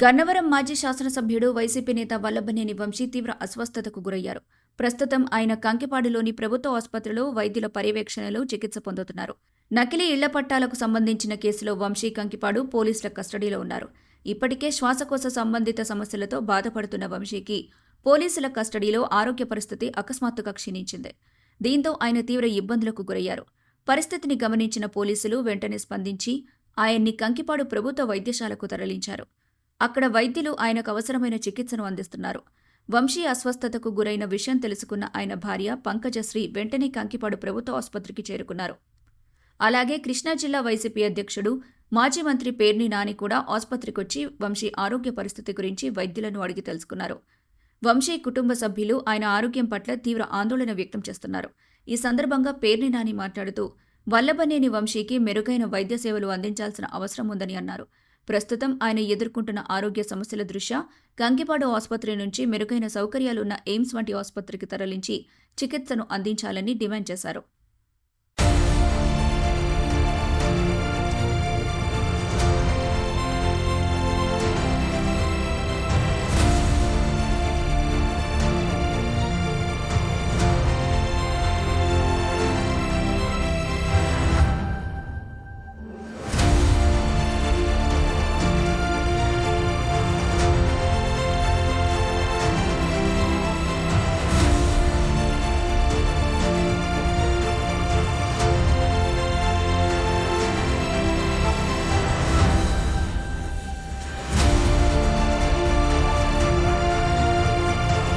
గన్నవరం మాజీ శాసనసభ్యుడు వైసీపీ నేత వల్లభనేని వంశీ తీవ్ర అస్వస్థతకు గురయ్యారు. ప్రస్తుతం ఆయన కంకిపాడులోని ప్రభుత్వ ఆసుపత్రిలో వైద్యుల పర్యవేక్షణలో చికిత్స పొందుతున్నారు. నకిలీ ఇళ్ళ పట్టాలకు సంబంధించిన కేసులో వంశీ కంకిపాడు పోలీసుల కస్టడీలో ఉన్నారు. ఇప్పటికే శ్వాసకోశ సంబంధిత సమస్యలతో బాధపడుతున్న వంశీకి పోలీసుల కస్టడీలో ఆరోగ్య పరిస్థితి అకస్మాత్తుగా క్షీణించింది. దీంతో ఆయన తీవ్ర ఇబ్బందులకు గురయ్యారు. పరిస్థితిని గమనించిన పోలీసులు వెంటనే స్పందించి ఆయన్ని కంకిపాడు ప్రభుత్వ వైద్యశాలకు తరలించారు. అక్కడ వైద్యులు ఆయనకు అవసరమైన చికిత్సను అందిస్తున్నారు. వంశీ అస్వస్థతకు గురైన విషయం తెలుసుకున్న ఆయన భార్య పంకజశ్రీ వెంటనే కంకిపాడు ప్రభుత్వ ఆసుపత్రికి చేరుకున్నారు. అలాగే కృష్ణా జిల్లా వైసీపీ అధ్యక్షుడు మాజీ మంత్రి పేర్ని నాని కూడా ఆసుపత్రికొచ్చి వంశీ ఆరోగ్య పరిస్థితి గురించి వైద్యులను అడిగి తెలుసుకున్నారు. వంశీ కుటుంబ సభ్యులు ఆయన ఆరోగ్యం పట్ల తీవ్ర ఆందోళన వ్యక్తం చేస్తున్నారు. ఈ సందర్భంగా పేర్ని నాని మాట్లాడుతూ వల్లభనేని వంశీకి మెరుగైన వైద్య సేవలు అందించాల్సిన అవసరం ఉందని అన్నారు. ప్రస్తుతం ఆయన ఎదుర్కొంటున్న ఆరోగ్య సమస్యల దృష్ట్యా గంగిపాడు ఆసుపత్రి నుంచి మెరుగైన సౌకర్యాలున్న ఎయిమ్స్ వంటి ఆసుపత్రికి తరలించి చికిత్సను అందించాలని డిమాండ్ చేశారు.